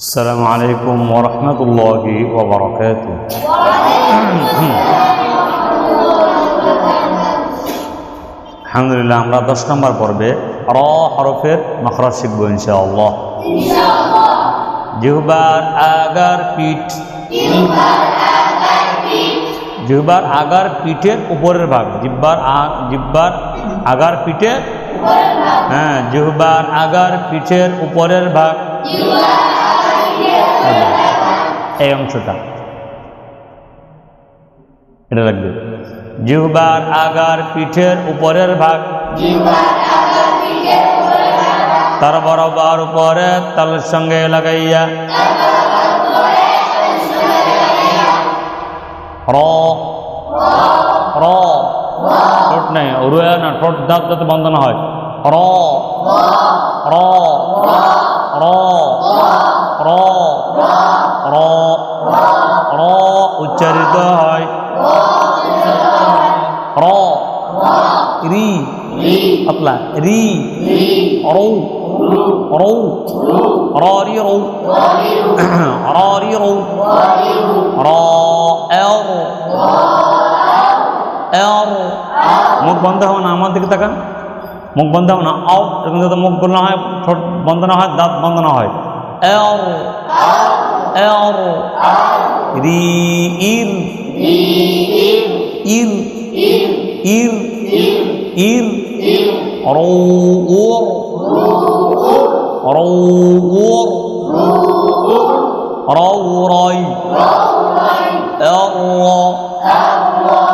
السلام عليكم ورحمة الله وبركاته আলহামদুলিল্লাহ আমরা দশ নম্বর পর্বে র হরফের মখরাজ শিখব ইনশাআল্লাহ জিহবার আগার পিঠ জিহবার আগার পিঠের উপরের ভাগ জিব্বার আ- জিব্বার আগার পিঠের হ্যাঁ জিহবার আগার পিঠের উপরের ভাগ এই অংশটা। এটা লাগবে। জিহবার আগার পিঠের উপরের ভাগ। তার বরাবর উপরে তালের সঙ্গে লাগাইয়া। র। নেই। রুয়া না, ঠোঁট দাঁত যাতে হয়। র। র। র। র। র। মুখ বন্ধ হবে না, আমার দিকে তাকান। মুখ বন্ধ হবে না, আও। এরকম যাতে মুখ বন্ধ না হয়, ঠোঁট বন্ধ না হয়, দাঁত বন্ধ না হয়। ri'in ri'in in in in in in ru'ur ru'ur ru'ur ru'ur rawrai rawrai arra arra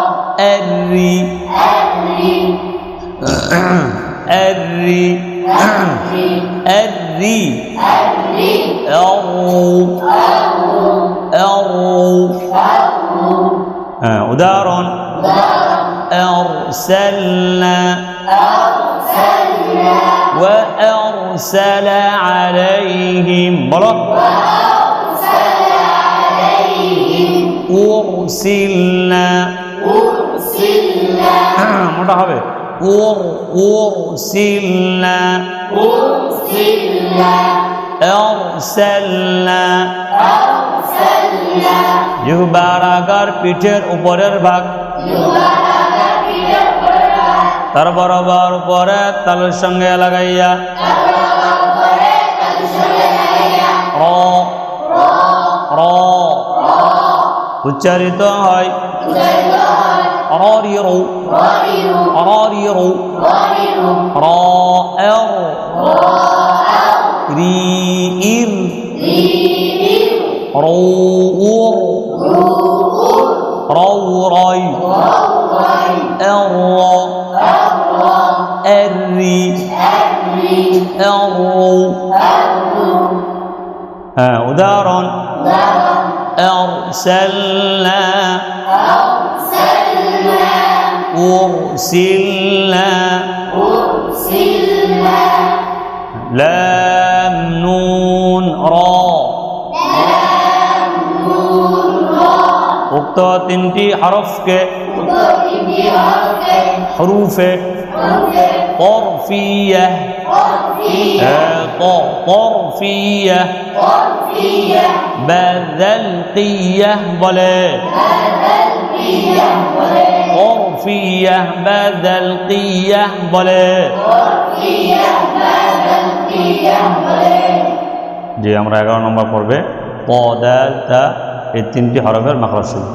arri arri arri arri arri arri arri أرو آه ودار أرسلنا. أرسلنا وأرسل عليهم. بلى. وأرسل عليهم أرسلنا. آه، أرسلنا مرة حبيب أرسلنا أرسلنا. আগার পিঠের উপরের ভাগ তার বরাবর উপরে তালের সঙ্গে লাগাইয়া উচ্চারিত হয় ররিরু ররিরু। র এর রি إر رور روري أرى أري أرو ودارا أرسلنا أرسلنا أرسلنا. أرسلنا. لا. را উক্ত তিনটি হরফকে হরুফে করফিয়া করফিয়া বাদালকিয়া বলে করফিয়া বাদালকিয়া বলে করফিয়া বাদালকিয়া বলে যে আমরা এগারো নম্বর পর্বে প দ্য এই তিনটি হরফের মাখরাজ শুনব